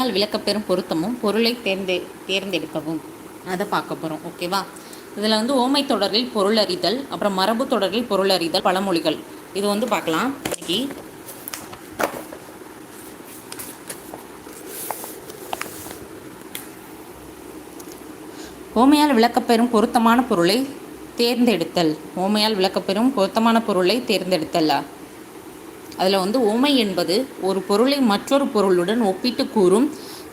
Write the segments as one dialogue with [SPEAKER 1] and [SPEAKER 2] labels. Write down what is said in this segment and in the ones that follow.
[SPEAKER 1] ஓமையால் விளக்கப்பெறும் பொருத்தமும் பொருளை தேர்ந்தெ தேர்ந்தெடுக்கவும். அதை பார்க்க போகிறோம் ஓகேவா இதில் வந்து ஓமை தொடரில் பொருளறிதல் அப்புறம் மரபு தொடரில் பொருளறிதல் பழமொழிகள். இது வந்து பார்க்கலாம். இன்னைக்கு ஓமையால் விளக்கப்பெறும் பொருத்தமான பொருளை தேர்ந்தெடுத்தல். ஓமையால் விளக்கப்பெறும் பொருத்தமான பொருளை தேர்ந்தெடுத்தல்லா? அதில் வந்து ஓமை என்பது ஒரு பொருளை மற்றொரு பொருளுடன் ஒப்பிட்டு கூறும்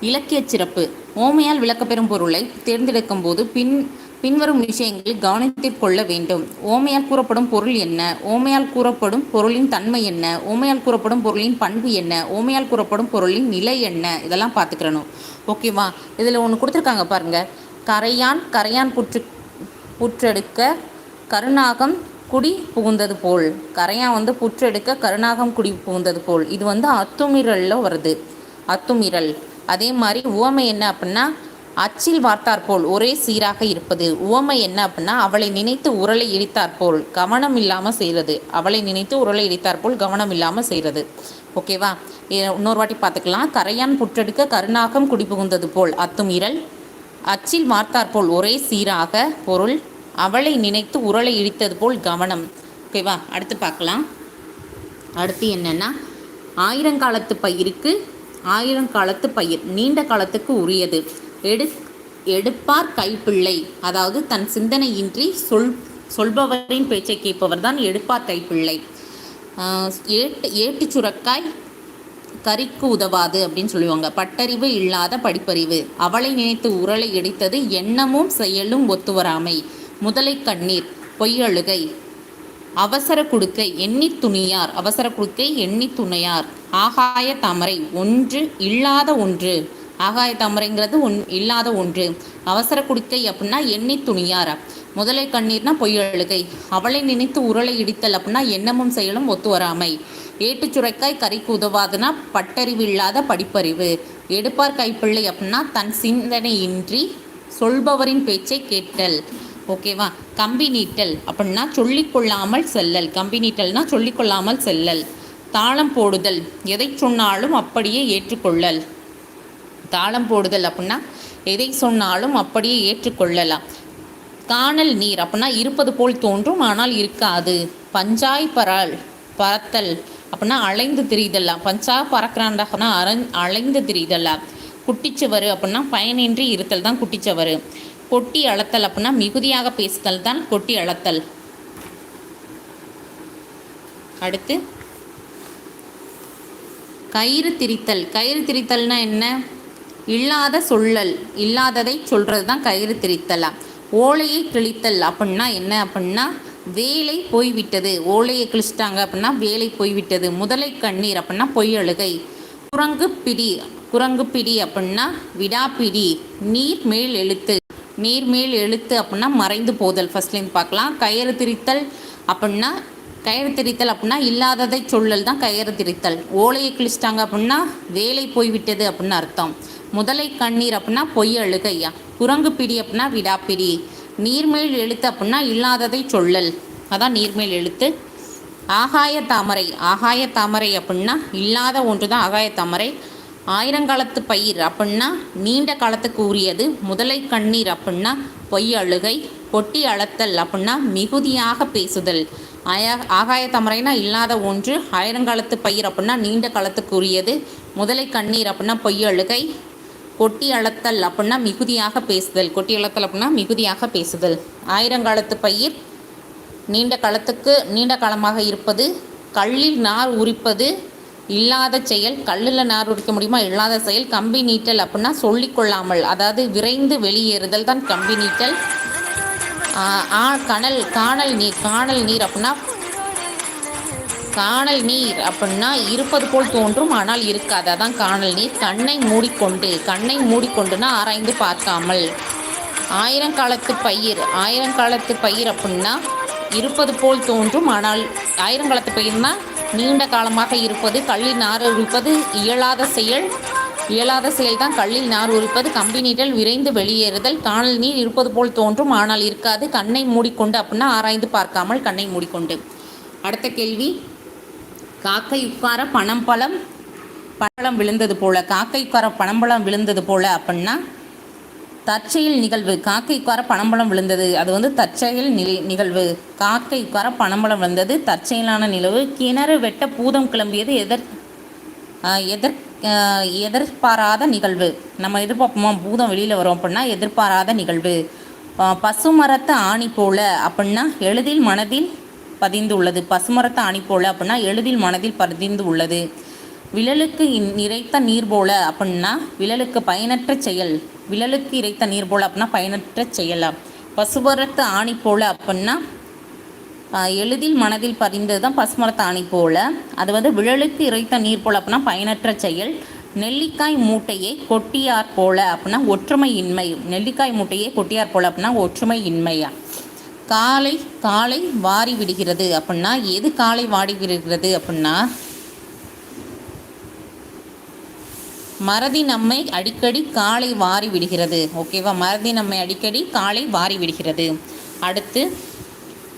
[SPEAKER 1] இலக்கிய சிறப்பு. ஓமையால் விளக்கப்பெறும் பொருளை தேர்ந்தெடுக்கும் போது பின் பின்வரும் விஷயங்களில் கவனத்தில் கொள்ள வேண்டும். ஓமையால் கூறப்படும் பொருள் என்ன? ஓமையால் கூறப்படும் பொருளின் தன்மை என்ன? ஓமையால் கூறப்படும் பொருளின் பண்பு என்ன? ஓமையால் கூறப்படும் பொருளின் நிலை என்ன? இதெல்லாம் பார்த்துக்கிறணும். ஓகேவா இதில் ஒன்று கொடுத்துருக்காங்க பாருங்கள் கரையான் கரையான் புற்று புற்றெடுக்க கருணாகம் குடி புகுந்தது போல். கரையான் வந்து புற்றெடுக்க கருணாகம் குடி புகுந்தது போல். இது வந்து அத்துமீறலில் வருது. அத்துமீறல். அதே மாதிரி உவமை என்ன அப்படின்னா அச்சில் வார்த்தார் போல் ஒரே சீராக இருப்பது. உவமை என்ன அப்படின்னா அவளை நினைத்து உரலை இடித்தார் போல் கவனம் இல்லாமல் செய்கிறது அவளை நினைத்து உரலை இடித்தார் போல் கவனம் இல்லாமல் செய்கிறது ஓகேவா? இன்னொரு வாட்டி பார்த்துக்கலாம் கரையான் புற்றெடுக்க கருணாகம் குடி புகுந்தது போல் அத்துமீறல். அச்சில் வார்த்தார் போல் ஒரே சீராக பொருள் அவளை நினைத்து உரலை இடித்தது போல் கவனம். ஓகேவா அடுத்து பார்க்கலாம். அடுத்து என்னென்னா ஆயிரங்காலத்து பயிருக்கு ஆயிரங்காலத்து பயிர் நீண்ட காலத்துக்கு உரியது. எடு எடுப்பார் கைப்பிள்ளை. அதாவது தன் சிந்தனையின்றி சொல் சொல்பவரின் பேச்சை கேட்பவர் தான் எடுப்பார் கைப்பிள்ளை. ஏட்டு ஏட்டு சுரக்காய் கறிக்கு உதவாது அப்படின்னு சொல்லுவாங்க. பட்டறிவு இல்லாத படிப்பறிவு. அவளை நினைத்து உரலை இடித்தது எண்ணமும் செயலும் ஒத்துவராமை. முதலை கண்ணீர் பொய்யழுகை அவசர குடுக்கை எண்ணி துணியார் அவசர குடுக்கை எண்ணி துணையார். ஆகாய தாமரை ஒன்று இல்லாத ஒன்று. ஆகாய தாமரைங்கிறது ஒன் இல்லாத ஒன்று. அவசர குடுக்கை அப்படின்னா எண்ணி துணியார்? முதலை கண்ணீர்னா பொய்யழுகை அவளை நினைத்து உரலை இடித்தல் அப்படின்னா எண்ணமும் செயலும் ஒத்து வராமை. ஏட்டுச் சுரைக்காய் கறிக்கு உதவாதுன்னா பட்டறிவு இல்லாத படிப்பறிவு. எடுப்பார் கைப்பிள்ளை அப்படின்னா தன் சிந்தனையின்றி சொல்பவரின் பேச்சை கேட்டல். ஓகேவா? கம்பி நீட்டல் அப்படின்னா சொல்லிக்கொள்ளாமல் செல்லல். கம்பி நீட்டல்னா சொல்லிக்கொள்ளாமல் செல்லல். தாளம் போடுதல் எதை சொன்னாலும் அப்படியே ஏற்றுக்கொள்ளல். தாளம் போடுதல் அப்படின்னா எதை சொன்னாலும் அப்படியே ஏற்றுக்கொள்ளலாம். காணல் நீர் அப்படின்னா இருப்பது போல் தோன்றும் ஆனால் இருக்காது. பஞ்சாய் பரால் பறத்தல் அப்படின்னா அலைந்து திரிதல்லாம் பஞ்சா பறக்கிறாண்டாகனா அரண் அலைந்து திரிதல்லாம் குட்டிச்சுவர் அப்படின்னா பயனின்றி இருத்தல் தான் குட்டிச்சவர். கொட்டி அளத்தல் அப்படின்னா மிகுதியாக பேசுதல் தான் கொட்டி அளத்தல். அடுத்து கயிறு திரித்தல். கயிறு திரித்தல்னா என்ன? இல்லாத சொல்லல். இல்லாததை சொல்கிறது தான் கயிறு திரித்தலா. ஓலையை கிழித்தல் அப்படின்னா என்ன அப்படின்னா வேலை போய்விட்டது. ஓலையை கிழிச்சிட்டாங்க அப்படின்னா வேலை போய்விட்டது. முதலை கண்ணீர் அப்படின்னா பொய் அழுகை. குரங்கு பிடி. குரங்கு பிடி அப்படின்னா விடாப்பிடி. நீர் மேல் எழுத்து. நீர்மேல் எழுத்து அப்படின்னா மறைந்து போதல். ஃபர்ஸ்ட்லேருந்து பார்க்கலாம். கயிறு திரித்தல் அப்படின்னா கயிறு திரித்தல் அப்படின்னா இல்லாததை சொல்லல் தான் கயிறு திரித்தல். ஓலையை கிழிச்சிட்டாங்க அப்படின்னா வேலை போய்விட்டது அப்படின்னு அர்த்தம். முதலை கண்ணீர் அப்படின்னா பொய் அழுகையா குரங்கு பிடி அப்படின்னா விடாப்பிடி. நீர்மேல் எழுத்து அப்படின்னா இல்லாததை சொல்லல். அதான் நீர்மேல் எழுத்து. ஆகாய தாமரை. ஆகாய தாமரை அப்படின்னா இல்லாத ஒன்று தான் ஆகாய தாமரை. ஆயிரங்காலத்து பயிர் அப்படின்னா நீண்ட காலத்துக்கு உரியது. முதலை கண்ணீர் அப்படின்னா பொய் அழுகை பொட்டி அளத்தல் அப்படின்னா மிகுதியாக பேசுதல். ஆயா ஆகாய தமரைனா இல்லாத ஒன்று. ஆயிரங்காலத்து பயிர் அப்படின்னா நீண்ட காலத்துக்கு உரியது. முதலை கண்ணீர் அப்படின்னா பொய் அழுகை கொட்டி அளத்தல் அப்படின்னா மிகுதியாக பேசுதல். கொட்டி அளத்தல் அப்படின்னா மிகுதியாக பேசுதல். ஆயிரங்காலத்து பயிர் நீண்ட காலத்துக்கு நீண்ட காலமாக இருப்பது கல்லில் நார் உரிப்பது இல்லாத செயல் கல்லில் நார் உரிக்க முடியுமா? இல்லாத செயல் கம்பி நீட்டல் அப்படின்னா சொல்லிக்கொள்ளாமல் அதாவது விரைந்து வெளியேறுதல் தான் கம்பி நீட்டல். ஆ, கணல் காணல் நீர் காணல் நீர் அப்படின்னா காணல் நீர் அப்படின்னா இருப்பது போல் தோன்றும் ஆனால் இருக்காது. அதான் காணல் நீர். கண்ணை மூடிக்கொண்டு கண்ணை மூடிக்கொண்டுனா ஆராய்ந்து பார்க்காமல். ஆயிரங்காலத்து பயிர் ஆயிரங்காலத்து பயிர் அப்படின்னா இருப்பது போல் தோன்றும் ஆனால் ஆயிரங்காலத்து பயிர்னால் நீண்ட காலமாக இருப்பது கல்லில் நார் உரிப்பது இயலாத செயல். இயலாத செயல்தான் கல்லில் நார் உரிப்பது. கம்பி நீட்டல் விரைந்து வெளியேறுதல். காணல் நீர் இருப்பது போல் தோன்றும் ஆனால் இருக்காது. கண்ணை மூடிக்கொண்டு அப்படின்னா ஆராய்ந்து பார்க்காமல் கண்ணை மூடிக்கொண்டு. அடுத்த கேள்வி. காக்கை உட்கார பணம் பழம் பழம் விழுந்தது போல. காக்கைக்கார பணம்பழம் விழுந்தது போல அப்படின்னா தற்செயல் நிகழ்வு. காக்கைக்கார பணம்பழம் விழுந்தது. அது வந்து தற்செயல் நிலை நிகழ்வு. காக்கைக்கார பணம்பழம் விழுந்தது. தற்செயலான நிலவு. கிணறு வெட்ட பூதம் கிளம்பியது. எதற் ஆஹ் எதிர் எதிர்பாராத நிகழ்வு. நம்ம எதிர்பார்ப்போமா? பூதம் வெளியில் வரும் அப்படின்னா எதிர்பாராத நிகழ்வு. பசுமரத்து ஆணி போல அப்படின்னா எளிதில் மனதில் பதிந்து உள்ளது. பசுமரத்து ஆணி போல அப்படின்னா எளிதில் மனதில் பதிந்து உள்ளது. விழலுக்கு இன்- நீர் போல அப்படின்னா விழலுக்கு பயனற்ற செயல். விழலுக்கு இறைத்த நீர் போல் அப்படின்னா பயனற்ற செயலா பசுமரத்து ஆணி போல் அப்படின்னா எளிதில் மனதில் பதிந்தது தான் பசுமரத்து ஆணி போல். அது வந்து விழலுக்கு இறைத்த நீர் போல் அப்படின்னா பயனற்ற செயல். நெல்லிக்காய் மூட்டையை கொட்டியார் போல அப்படின்னா ஒற்றுமை இன்மை நெல்லிக்காய் மூட்டையை கொட்டியார் போல அப்படின்னா ஒற்றுமை இன்மையா காலை காலை வாரி விடுகிறது அப்படின்னா எது காலை வாடி விடுகிறது அப்படின்னா மறதி நம்மை அடிக்கடி காலை வாரி விடுகிறது. ஓகேவா மறதி நம்மை அடிக்கடி காலை வாரி விடுகிறது. அடுத்து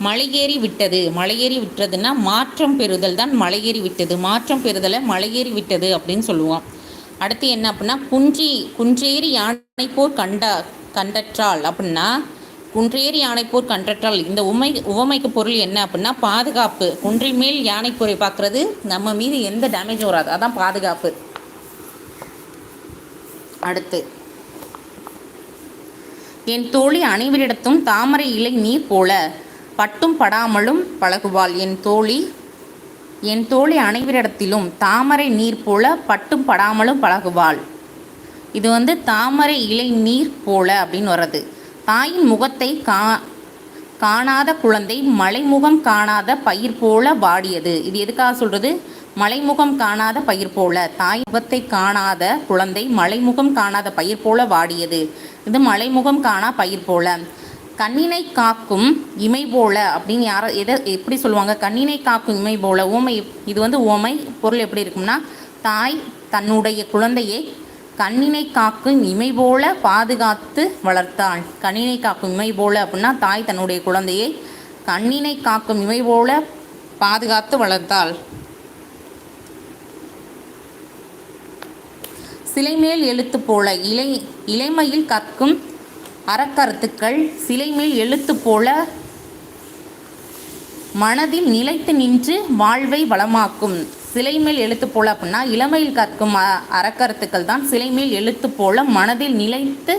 [SPEAKER 1] மலையேறி விட்டது. மலையேறி விட்டதுன்னா மாற்றம் பெறுதல் தான் மலையேறி விட்டது. மாற்றம் பெறுதலை மலையேறி விட்டது அப்படின்னு சொல்லுவோம். அடுத்து என்ன அப்படின்னா குன்றி குன்றேறி யானை போர் கண்டா கண்டற்றால் அப்படின்னா குன்றேறி யானை போர் கண்டற்றால் இந்த உமை உவமைக்கு பொருள் என்ன அப்படின்னா பாதுகாப்பு. குன்றின் மேல் யானை போரை பார்க்குறது நம்ம மீது எந்த டேமேஜும் வராது. அதான் பாதுகாப்பு. அடுத்து. என் தோழி அனைவரிடத்தும் தாமரை இலை நீர் போல பட்டும் படாமலும் பழகுவாள். என் தோழி என் தோழி அனைவரிடத்திலும் தாமரை நீர் போல பட்டும் படாமலும் பழகுவாள். இது வந்து தாமரை இலை நீர் போல அப்படின்னு வர்றது. தாயின் முகத்தை கா காணாத குழந்தை மலைமுகம் காணாத பயிர் போல வாடியது. இது எதுக்காக சொல்கிறது மலைமுகம் காணாத பயிர் போல தாய் முகத்தை காணாத குழந்தை மலைமுகம் காணாத பயிர் போல வாடியது. இது மலைமுகம் காணா பயிர் போல. கண்ணினை காக்கும் இமை போல அப்படின்னு யார எதை எப்படி சொல்லுவாங்க? கண்ணினை காக்கும் இமை போல. ஓமை இது வந்து ஓமை பொருள் எப்படி இருக்கும்னா தாய் தன்னுடைய குழந்தையை கண்ணினை காக்கும் இமை போல பாதுகாத்து வளர்த்தாள். கண்ணினை காக்கும் இமை போல அப்படின்னா தாய் தன்னுடைய குழந்தையை கண்ணினை காக்கும் இமை போல பாதுகாத்து வளர்த்தாள். சிலைமேல் எழுத்து போல இலை இளமையில் கற்கும் அறக்கருத்துக்கள் சிலைமேல் எழுத்து போல மனதில் நிலைத்து நின்று வாழ்வை வளமாக்கும். சிலைமேல் எழுத்து போல அப்படின்னா இளமையில் கற்கும் அறக்கருத்துக்கள் தான். சிலைமேல் எழுத்து போல மனதில் நிலைத்து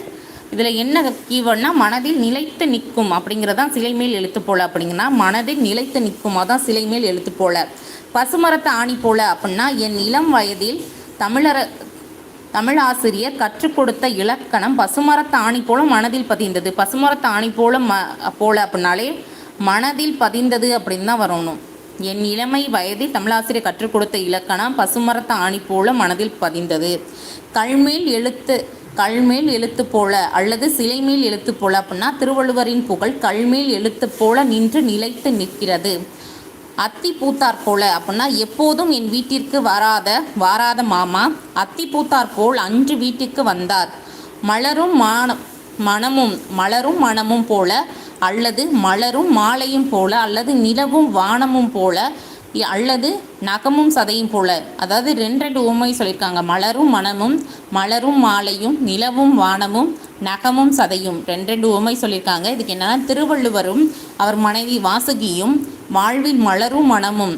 [SPEAKER 1] இதில் என்ன கீவேர்ட்னா மனதில் நிலைத்து நிற்கும் அப்படிங்கிறதான் சிலைமேல் எழுத்து போல அப்படிங்கன்னா மனதில் நிலைத்து நிற்கும். அதான் சிலைமேல் எழுத்து போல. பசுமரத்து ஆணி போல அப்படின்னா என் இளம் வயதில் தமிழர தமிழாசிரியர் கற்றுக் கொடுத்த இலக்கணம் பசுமரத்த ஆணி போல மனதில் பதிந்தது. பசுமரத்து ஆணி போல ம போல அப்படின்னாலே மனதில் பதிந்தது அப்படின்னு தான் வரணும். என் இளமை வயதில் தமிழாசிரியர் கற்றுக் கொடுத்த இலக்கணம் பசுமரத்த ஆணி போல மனதில் பதிந்தது. கல்மேல் எழுத்து கல்மேல் எழுத்து போல அல்லது சிலைமேல் எழுத்து போல அப்படின்னா திருவள்ளுவரின் புகழ் கல்மேல் எழுத்து போல நின்று நிலைத்து நிற்கிறது. அத்தி பூத்தார் போல அப்படின்னா எப்போதும் என் வீட்டிற்கு வராத வாராத மாமா. அத்தி பூத்தார் போல் அன்று வீட்டிற்கு வந்தார். மலரும் மான மனமும் மலரும் மனமும் போல அல்லது மலரும் மாலையும் போல அல்லது நிலவும் வானமும் போல அல்லது நகமும் சதையும் போல. அதாவது ரெண்டு ரெண்டு உண்மை சொல்லியிருக்காங்க. மலரும் மனமும் மலரும் மாலையும் நிலவும் வானமும் நகமும் சதையும். ரெண்டு ரெண்டு உண்மை சொல்லியிருக்காங்க. இதுக்கு என்னென்னா திருவள்ளுவரும் அவர் மனைவி வாசுகியும் வாழ்வில் மலரும் மனமும்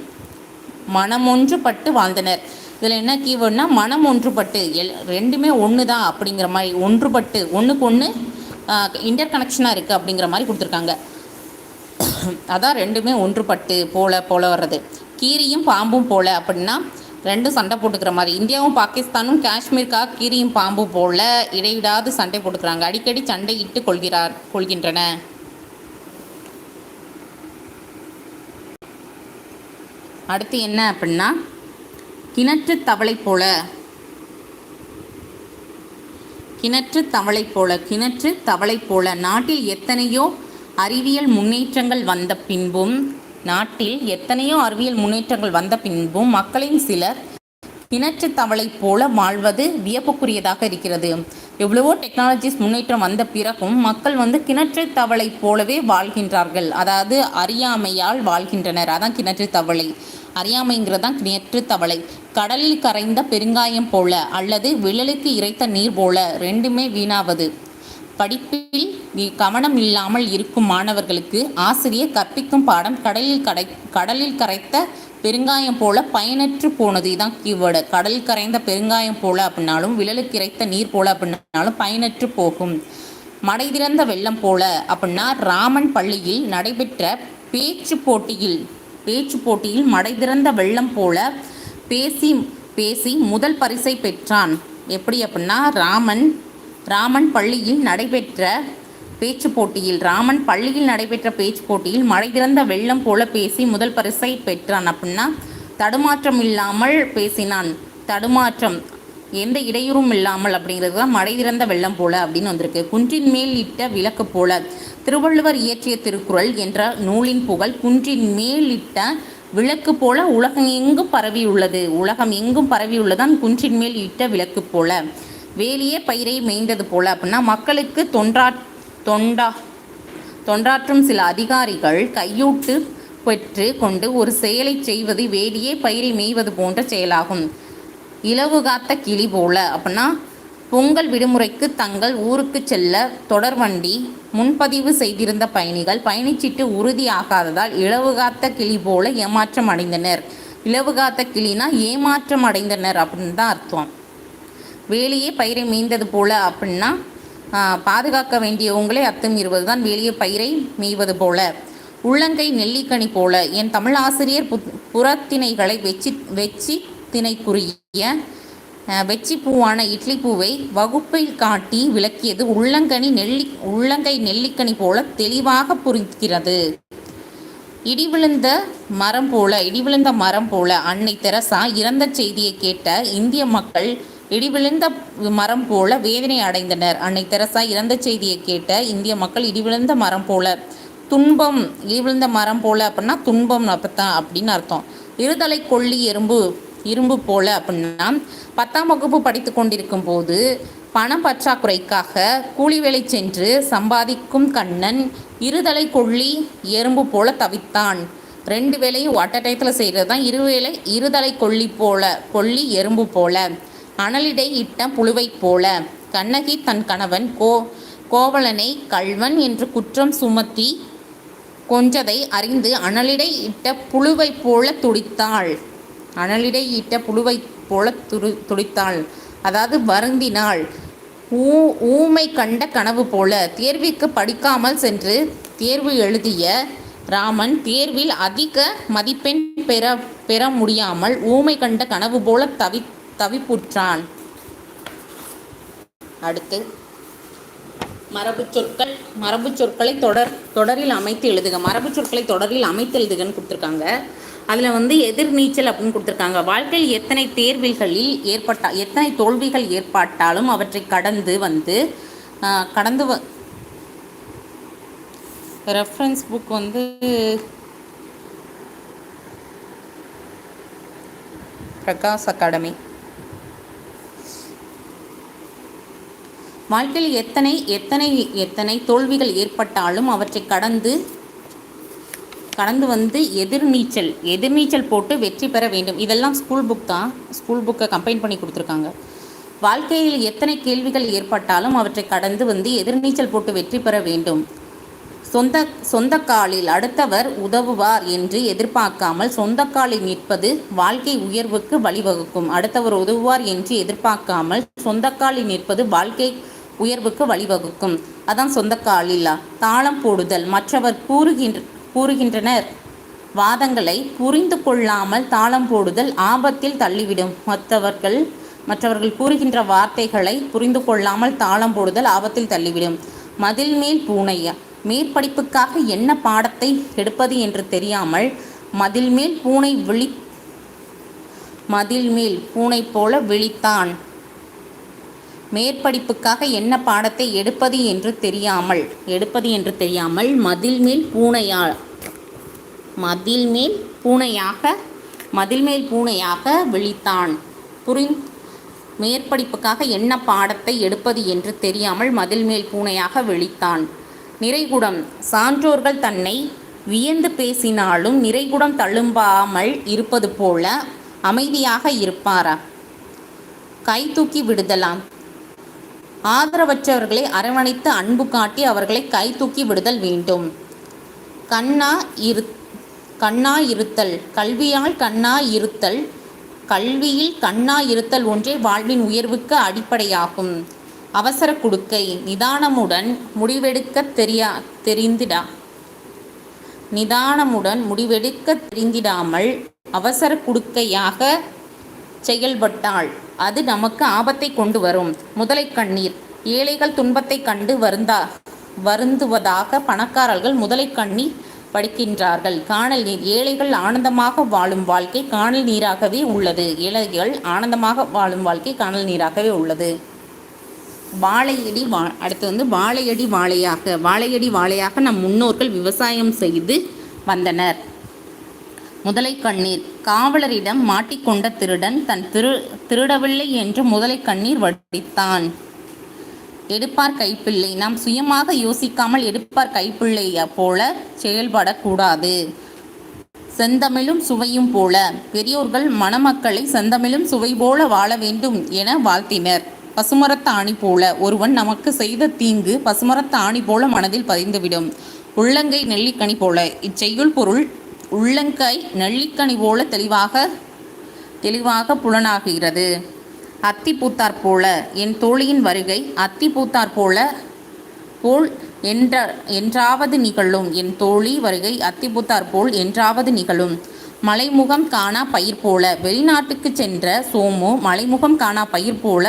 [SPEAKER 1] மனம் ஒன்றுபட்டு வாழ்ந்தனர். இதில் என்ன கீவேர்ட்னா மனம் ஒன்றுபட்டு எல் ரெண்டுமே ஒன்று தான் அப்படிங்கிற மாதிரி ஒன்றுபட்டு ஒன்றுக்கு ஒன்று இன்டர் கனெக்ஷனாக இருக்குது அப்படிங்கிற மாதிரி கொடுத்துருக்காங்க. அதான் ரெண்டுமே ஒன்றுபட்டு போல போல வர்றது. கீரியும் பாம்பும் போல அப்படின்னா ரெண்டும் சண்டை போட்டுக்கிற மாதிரி. இந்தியாவும் பாகிஸ்தானும் காஷ்மீருக்காக கீரியும் பாம்பும் போல இடைவிடாது சண்டை போட்டுக்கிறாங்க. அடிக்கடி சண்டையிட்டு கொள்கிறார் கொள்கின்றன. அடுத்து என்ன அப்படின்னா கிணற்று தவளை போல. கிணற்று தவளை போல கிணற்று தவளை போல. நாட்டில் எத்தனையோ அறிவியல் முன்னேற்றங்கள் வந்த பின்பும் நாட்டில் எத்தனையோ அறிவியல் முன்னேற்றங்கள் வந்த பின்பும் மக்களின் சிலர் கிணற்று தவளை போல வாழ்வது வியப்புக்குரியதாக இருக்கிறது. எவ்வளவோ டெக்னாலஜிஸ் முன்னேற்றம் வந்த பிறகும் மக்கள் வந்து கிணற்று தவளை போலவே வாழ்கின்றார்கள். அதாவது அறியாமையால் வாழ்கின்றனர். அதான் கிணற்று தவளை. அறியாமைங்கிறது தான் கிணற்று தவளை. கடலில் கரைந்த பெருங்காயம் போல அல்லது விழலுக்கு இறைத்த நீர் போல ரெண்டுமே வீணாவது. படிப்பில் கவனம் இல்லாமல் இருக்கும் மாணவர்களுக்கு ஆசிரியர் கற்பிக்கும் பாடம் கடலில் கடை கடலில் கரைத்த பெருங்காயம் போல பயனற்று போனது. இதுதான் கீவேர்டு. கடல் கரைந்த பெருங்காயம் போல அப்படின்னாலும் விழலுக்கு இறைத்த நீர் போல அப்படின்னாலும் பயனற்று போகும். மடை திறந்த வெள்ளம் போல அப்படின்னா ராமன் பள்ளியில் நடைபெற்ற பேச்சு போட்டியில் பேச்சு போட்டியில் மடை திறந்த வெள்ளம் போல பேசி பேசி முதல் பரிசை பெற்றான். எப்படி அப்படின்னா ராமன் ராமன் பள்ளியில் நடைபெற்ற பேச்சு போட்டியில் ராமன் பள்ளியில் நடைபெற்ற பேச்சு போட்டியில் மழை திறந்த வெள்ளம் போல பேசி முதல் பரிசை பெற்றான் அப்படின்னா தடுமாற்றம் இல்லாமல் பேசினான். தடுமாற்றம் எந்த இடையூறும் இல்லாமல் அப்படிங்கிறது தான் மழை திறந்த வெள்ளம் போல அப்படின்னு வந்திருக்கு. குன்றின் மேல் இட்ட விளக்கு போல திருவள்ளுவர் இயற்றிய திருக்குறள் என்ற நூலின் புகழ் குன்றின் மேல் இட்ட விளக்கு போல உலகம் எங்கும் பரவியுள்ளது உலகம் எங்கும் பரவியுள்ளதான் குன்றின் மேல் இட்ட விளக்கு போல. வேலியே பயிரை மேய்ந்தது போல அப்படின்னா மக்களுக்கு தொன்றா தொண்டா. தொண்டாற்றும் சில அதிகாரிகள் கையூட்டு பெற்று கொண்டு ஒரு செயலை செய்வது வேலியே பயிரை மேய்வது போன்ற செயலாகும். இலவு காத்த கிளி போல. அப்படின்னா பொங்கல் விடுமுறைக்கு தங்கள் ஊருக்கு செல்ல தொடர்வண்டி முன்பதிவு செய்திருந்த பயணிகள் பயணிச்சீட்டு உறுதியாகாததால் இலவு காத்த கிளி போல ஏமாற்றம் அடைந்தனர். இலவு காத்த கிளினா ஏமாற்றம் அடைந்தனர் அப்படின்னு தான் அர்த்தம். வேலியே பயிரை மேய்ந்தது போல அப்படின்னா பாதுகாக்க வேண்டியவங்களே அத்துமீறுவது தான் வெளியே பயிரை மேய்வது போல. உள்ளங்கை நெல்லிக்கனி போல. என் தமிழ் ஆசிரியர் புத் புறத்திணைகளை வெச்சி வெச்சி திணைக்குரிய வெச்சி பூவான இட்லி பூவை வகுப்பில் காட்டி விளக்கியது உள்ளங்கனி நெல்லி உள்ளங்கை நெல்லிக்கனி போல தெளிவாக புரிகிறது. இடி விழுந்த மரம் போல இடி விழுந்த மரம் போல அன்னை தெரசா இறந்த செய்தியை கேட்ட இந்திய மக்கள் இடி விழுந்த மரம் போல வேதனை அடைந்தனர். அன்னை தெரசா இறந்த செய்தியை கேட்ட இந்திய மக்கள் இடி விழுந்த மரம் போல துன்பம் இடி விழுந்த மரம் போல அப்படின்னா துன்பம் அப்பத்தான் அப்படின்னு அர்த்தம். இருதலை கொள்ளி எறும்பு இரும்பு போல அப்படின்னா பத்தாம் வகுப்பு படித்து கொண்டிருக்கும் போது பணம் பற்றாக்குறைக்காக கூலி வேலை சென்று சம்பாதிக்கும் கண்ணன் இருதலை கொள்ளி எறும்பு போல தவித்தான். ரெண்டு வேலையும் ஒட்ட டயத்தில் செய்கிறது தான் இருவேளை இருதலை கொள்ளி போல கொள்ளி எறும்பு போல. அனலிடை இட்ட புழுவைப் போல. கண்ணகி தன் கணவன் கோ கோவலனை கள்வன் என்று குற்றம் சுமத்தி கொஞ்சதை அறிந்து அனலிடை இட்ட புழுவைப் போல துடித்தாள். அனலிடை இட்ட புழுவைப் போல துரு துடித்தாள். அதாவது வருந்தினாள். ஊ ஊமை கண்ட கனவு போல. தேர்விற்கு படிக்காமல் சென்று தேர்வு எழுதிய ராமன் தேர்வில் அதிக மதிப்பெண் பெற பெற முடியாமல் ஊமை கண்ட கனவு போல தவி தவிப்புற்றான். அடுத்து மரபு சொற்கள் மரபு சொற்களை தொடர் தொடரில் அமைத்து எழுதுக. மரபு சொற்களை தொடரில் அமைத்து எழுதுகன்னு கொடுத்துருக்காங்க. அதில் வந்து எதிர்நீச்சல் அப்படின்னு கொடுத்துருக்காங்க. வாழ்க்கையில் எத்தனை தேர்வுகளில் ஏற்பட்டா எத்தனை தோல்விகள் ஏற்பட்டாலும் அவற்றை கடந்து வந்து கடந்து வ ரெஃபரன்ஸ் புக் வந்து பிரகாஷ் அகாடமி. வாழ்க்கையில் எத்தனை எத்தனை எத்தனை தோல்விகள் ஏற்பட்டாலும் அவற்றை கடந்து கடந்து வந்து எதிர்நீச்சல் எதிர்நீச்சல் போட்டு வெற்றி பெற வேண்டும். இதெல்லாம் ஸ்கூல் புக் தான். ஸ்கூல் புக்கை கம்பைன் பண்ணி கொடுத்துருக்காங்க. வாழ்க்கையில் எத்தனை கேள்விகள் ஏற்பட்டாலும் அவற்றை கடந்து வந்து எதிர்நீச்சல் போட்டு வெற்றி பெற வேண்டும். சொந்த சொந்த காலில் அடுத்தவர் உதவுவார் என்று எதிர்பார்க்காமல் சொந்த காலில் நிற்பது வாழ்க்கை உயர்வுக்கு வழிவகுக்கும். அடுத்தவர் உதவுவார் என்று எதிர்பார்க்காமல் சொந்த காலில் நிற்பது வாழ்க்கை உயர்வுக்கு வழிவகுக்கும். அதான் சொந்த தாளம் போடுதல். மற்றவர் கூறுகின்ற கூறுகின்றனர். வாதங்களை புரிந்து கொள்ளாமல் தாளம் போடுதல் ஆபத்தில் தள்ளிவிடும். மற்றவர்கள் மற்றவர்கள் கூறுகின்ற வார்த்தைகளை புரிந்து கொள்ளாமல் தாளம் போடுதல் ஆபத்தில் தள்ளிவிடும். மதில் மேல் பூனை மேற்படிப்புக்காக என்ன பாடத்தை எடுப்பது என்று தெரியாமல் மதில் மேல் பூனை விழி மதில் மேல் பூனை போல விழித்தான். மேற்படிப்புக்காக என்ன பாடத்தை எடுப்பது என்று தெரியாமல் எடுப்பது என்று தெரியாமல் மதில் மேல் பூனையா மதில் மேல் பூனையாக மதில் மேல் பூனையாக விழித்தான். புரி மேற்படிப்புக்காக என்ன பாடத்தை எடுப்பது என்று தெரியாமல் மதில் மேல் பூனையாக விழித்தான். நிறைகுடம் சான்றோர்கள் தன்னை வியந்து பேசினாலும் நிறைகுடம் தழும்பாமல் இருப்பது போல அமைதியாக இருப்பாரா? கை தூக்கி விடுதலாம். ஆதரவற்றவர்களை அரவணைத்து அன்பு காட்டி அவர்களை கை தூக்கி விடுதல் வேண்டும். கண்ணா இரு கண்ணா இருத்தல் கல்வியால் கண்ணா இருத்தல் கல்வியில் கண்ணா இருத்தல் ஒன்றே வாழ்வின் உயர்வுக்கு அடிப்படையாகும். அவசர குடுக்கை நிதானமுடன் முடிவெடுக்க தெரியா தெரிந்திடா. நிதானமுடன் முடிவெடுக்க தெரிந்திடாமல் அவசர குடுக்கையாக செயல்பட்டால் அது நமக்கு ஆபத்தை கொண்டு வரும். முதலை கண்ணீர். ஏழைகள் துன்பத்தை கண்டு வருந்தா வருந்துவதாக பணக்காரர்கள் முதலை கண்ணீர் படிக்கின்றார்கள். காணல் நீர். ஏழைகள் ஆனந்தமாக வாழும் வாழ்க்கை காணல் நீராகவே உள்ளது. ஏழைகள் ஆனந்தமாக வாழும் வாழ்க்கை காணல் நீராகவே உள்ளது. வாழையடி வா அடுத்து வந்து வாழையடி வாழையாக. வாழையடி வாழையாக நம் முன்னோர்கள் விவசாயம் செய்து வந்தனர். முதலை கண்ணீர். காவலரிடம் மாட்டிக்கொண்ட திருடன் தன் திரு திருடவில்லை என்று முதலை கண்ணீர் வடித்தான். எடுப்பார் கைப்பிள்ளை. நாம் சுயமாக யோசிக்காமல் எடுப்பார் கைப்பிள்ளை போல செயல்படக்கூடாது. செந்தமிழும் சுவையும் போல. பெரியோர்கள் மணமக்களை செந்தமிழும் சுவை போல வாழ வேண்டும் என வாழ்த்தினர். பசுமரத்த ஆணி போல. ஒருவன் நமக்கு செய்த தீங்கு பசுமரத்த ஆணி போல மனதில் பதிந்துவிடும். உள்ளங்கை நெல்லிக்கனி போல. இச்செய்யுள் பொருள் உள்ளங்கை நெல்லிக்கனி போல தெளிவாக தெளிவாக புலனாகிறது அத்தி பூத்தார் போல என் தோழியின் வருகை அத்தி பூத்தார் போல போல் என்ற என்றாவது நிகழும். என் தோழி வருகை அத்தி பூத்தார் போல் என்றாவது நிகழும். மலைமுகம் காணா பயிர் போல வெளிநாட்டுக்கு சென்ற சோமு மலைமுகம் காணா பயிர் போல